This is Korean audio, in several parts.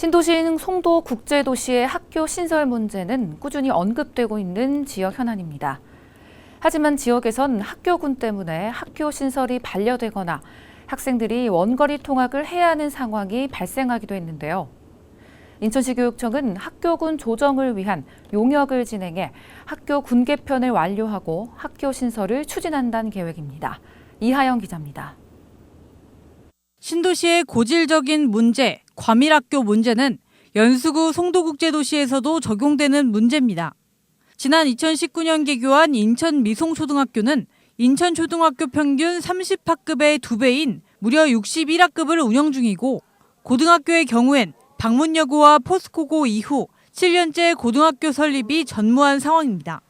신도시인 송도 국제도시의 학교 신설 문제는 꾸준히 언급되고 있는 지역 현안입니다. 하지만 지역에선 학교군 때문에 학교 신설이 반려되거나 학생들이 원거리 통학을 해야 하는 상황이 발생하기도 했는데요. 인천시 교육청은 학교군 조정을 위한 용역을 진행해 학교 군 개편을 완료하고 학교 신설을 추진한다는 계획입니다. 이하영 기자입니다. 신도시의 고질적인 문제, 과밀학교 문제는 연수구 송도국제도시에서도 적용되는 문제입니다. 지난 2019년 개교한 인천 미송초등학교는 인천 초등학교 평균 30학급의 2배인 무려 61학급을 운영 중이고 고등학교의 경우엔 방문여고와 포스코고 이후 7년째 고등학교 설립이 전무한 상황입니다.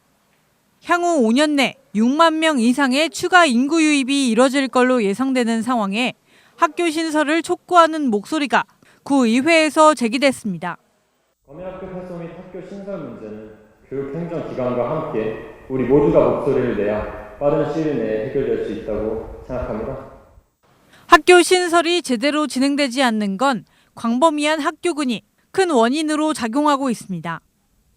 향후 5년 내 6만 명 이상의 추가 인구 유입이 이뤄질 걸로 예상되는 상황에 학교 신설을 촉구하는 목소리가 구의회에서 제기됐습니다. 검역학교 폐소 및 학교 신설 문제는 교육행정기관과 함께 우리 모두가 목소리를 내야 빠른 시일 내에 해결될 수 있다고 생각합니다. 학교 신설이 제대로 진행되지 않는 건 광범위한 학교군이 큰 원인으로 작용하고 있습니다.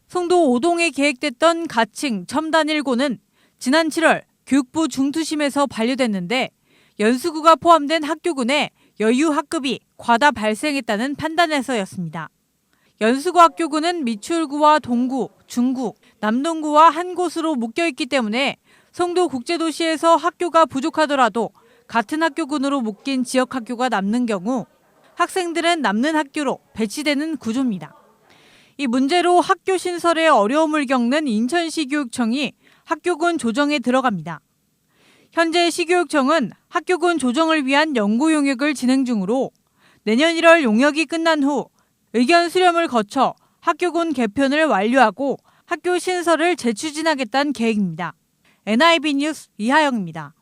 송도 오동에 계획됐던 가칭 첨단일고는 지난 7월 교육부 중투심에서 반려됐는데 연수구가 포함된 학교군에 여유 학급이 과다 발생했다는 판단에서였습니다. 연수구 학교군은 미추홀구와 동구, 중구, 남동구와 한 곳으로 묶여 있기 때문에 송도 국제도시에서 학교가 부족하더라도 같은 학교군으로 묶인 지역 학교가 남는 경우 학생들은 남는 학교로 배치되는 구조입니다. 이 문제로 학교 신설에 어려움을 겪는 인천시 교육청이 학교군 조정에 들어갑니다. 현재 시교육청은 학교군 조정을 위한 연구 용역을 진행 중으로 내년 1월 용역이 끝난 후 의견 수렴을 거쳐 학교군 개편을 완료하고 학교 신설을 재추진하겠다는 계획입니다. NIB 뉴스 이하영입니다.